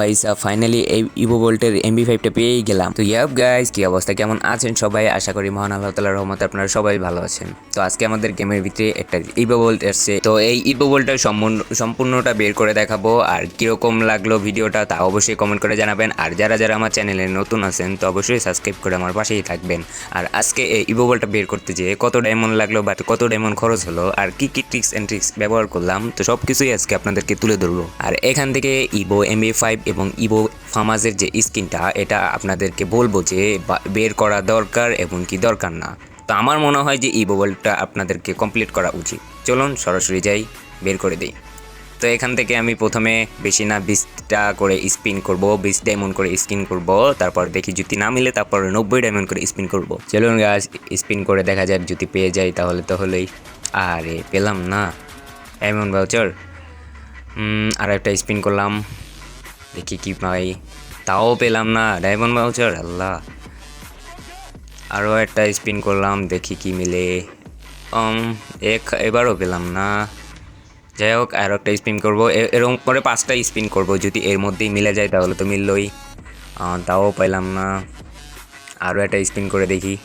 ভাইসা finally এই Evo ভোল্টের MB ফাইভটা পেয়েই গেলাম। তো ইয়াব গাইস কি অবস্থা? কেমন আছেন সবাই? আশা করি মহান আল্লাহ তালার রহমতে আপনারা সবাই ভালো আছেন। তো আজকে আমাদের গেমের ভিতরে একটা ইভো ভোল্ট এসছে তো এই ইভো সম্পূর্ণ, সম্পূর্ণটা বের করে দেখাবো। আর কীরকম লাগল ভিডিওটা তা অবশ্যই কমেন্ট করে জানাবেন। আর যারা যারা আমার চ্যানেলে নতুন আছেন, তো অবশ্যই সাবস্ক্রাইব করে আমার পাশেই থাকবেন। আর আজকে এই ইভো ভোল্টটা বের করতে যেয়ে কত ডায়মন্ড লাগল বা কত ডায়মন্ড খরচ হলো, আর কি কি ট্রিক্স অ্যান্ড ট্রিক্স ব্যবহার করলাম, তো সব কিছুই আজকে আপনাদেরকে তুলে ধরবো। আর এখান থেকে ইভো এমবি ফাইভ এবং ইবো ফার্মাসের যে স্কিনটা, এটা আপনাদেরকে বলব যে বের করা দরকার এবং কি দরকার না। তো আমার মনে হয় যে ইভো ভোল্টটা আপনাদেরকে কমপ্লিট করা উচিত। চলুন সরাসরি যাই, বের করে দিই। তো এখান থেকে আমি প্রথমে বেশি না বিশটা করে স্পিন করব বিশ ডায়মন্ড করে স্পিন করব, তারপর দেখি যদি না মিলে তারপর নব্বই ডায়মন্ড করে স্পিন করব। চলুন গাছ স্পিন করে দেখা যাক যদি পেয়ে যাই তাহলে তো হলেই। আরে, পেলাম না। এমন ভাউচার আর একটা স্পিন করলাম। দেখি কি পাই। তাও পেলাম না, ডায়মন্ড ভাউচার, আল্লাহ। আরও একটা স্পিন করলাম, দেখি কি মিলে। এক, এবারও পেলাম না। যাই হোক, আর একটা স্পিন করব। এরকম করে পাঁচটা স্পিন করব, যদি এর মধ্যেই মিলে যায় তাহলে তো মিললই। তাও পাইলাম না। আরও একটা স্পিন করে দেখি।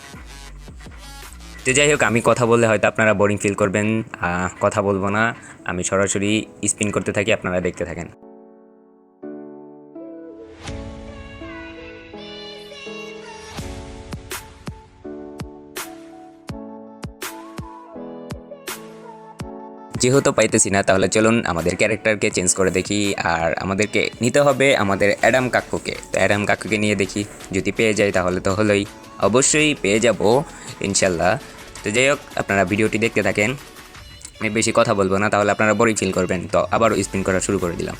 তো যাই হোক, আমি কথা বললে হয়তো আপনারা বোরিং ফিল করবেন। কথা বলব না। আমি সরাসরি স্পিন করতে থাকি, আপনারা দেখতে থাকেন। যেহেতু পাইতেছি না, তাহলে চলুন আমাদের ক্যারেক্টারকে চেঞ্জ করে দেখি। আর আমাদেরকে নিতে হবে আমাদের অ্যাডাম কাকুকে। তো অ্যাডাম কাকুকে নিয়ে দেখি, যদি পেয়ে যাই তাহলে তো হলোই। অবশ্যই পেয়ে যাব, ইনশাল্লাহ। তো যাই হোক, আপনারা ভিডিওটি দেখতে থাকেন। আমি বেশি কথা বলব না, তাহলে আপনারা বড়ই ফিল করবেন। তো আবারও স্পিন করা শুরু করে দিলাম।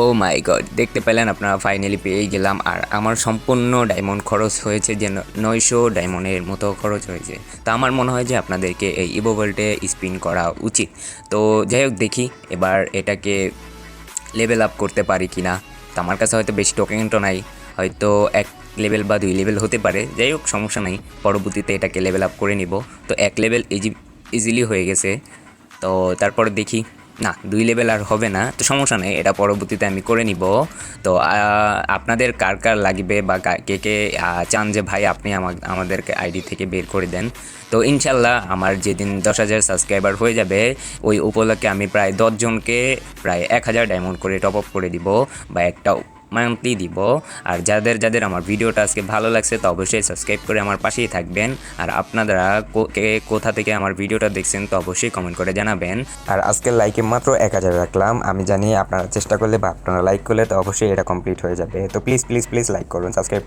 ও মাই গড দেখতে পেলেন আপনারা ফাইনালি পেয়ে গেলাম। আর আমার সম্পূর্ণ ডায়মন্ড খরচ হয়েছে যে নয়শো ডায়মন্ডের মতো খরচ হয়েছে। তো আমার মনে হয় যে আপনাদেরকে এই ইভোভল্টে স্পিন করা উচিত। তো যাই হোক, দেখি এবার এটাকে লেভেল আপ করতে পারি কি না তো আমার কাছে হয়তো বেশি টোকেন তো নাই। হয়তো এক লেভেল বা দুই লেভেল হতে পারে। যাই হোক, সমস্যা নাই। পরবর্তীতে এটাকে লেভেল আপ করে নিব। তো এক লেভেল ইজি ইজিলি হয়ে গেছে। তো তারপর দেখি না, দুই লেভেল আর হবে না, তো সমস্যা নেই, এটা পরবর্তীতে আমি করে নিব। তো আপনাদের কার কার লাগবে বা কে কে চান যে ভাই আপনি আমা- আমাদেরকে আইডি থেকে বের করে দেন। তো ইনশাল্লাহ আমার যেদিন দশ হাজার সাবস্ক্রাইবার হয়ে যাবে, ওই উপলক্ষে আমি প্রায় দশজনকে প্রায় এক হাজার ডায়মন্ড করে টপ আপ করে দিব বা একটা মান্থলি দিব। আর যাদের যাদের আমার ভিডিওটা আজকে ভালো লাগছে, তো অবশ্যই সাবস্ক্রাইব করে আমার পাশেই থাকবেন। আর আপনারা কো- কোথা থেকে আমার ভিডিওটা দেখছেন, তো অবশ্যই কমেন্ট করে জানাবেন। আর আজকে লাইকে মাত্র এক হাজার রাখলাম। আমি জানি আপনারা চেষ্টা করলে বা আপনারা লাইক করলে, তো অবশ্যই এটা কমপ্লিট হয়ে যাবে। তো প্লিজ প্লিজ প্লিজ লাইক করুন সাবস্ক্রাইব